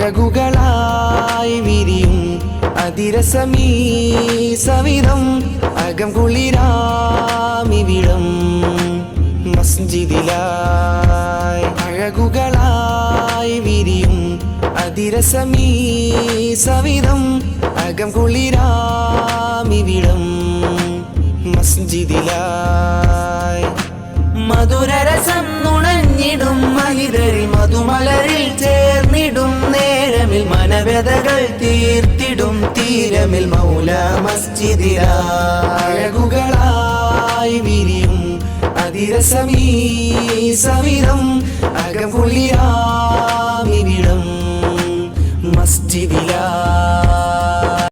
അഴകുകളായി വിരിയും അതിരസമീ സവിധം. അകം കുളിരാമിവിടം മസ്ജിദിലായി. അഴകുകളായി വിരിയും അതിരസമീ സവിധം. അകം കുളിരാമിവിടം മസ്ജിദിലായി. മധുരരസം നുണഞ്ഞിടും മഹിതരി നേരമിൽ മനവ്യതകൾ തീർത്തിടും തീരമിൽ മൗല മസ്ജിദിലാഴകുകളായി വിരിയും അതിരസമീ സവിധം അകപുലിയാ കുളിയാമിവിടം മസ്ജിദിലാ.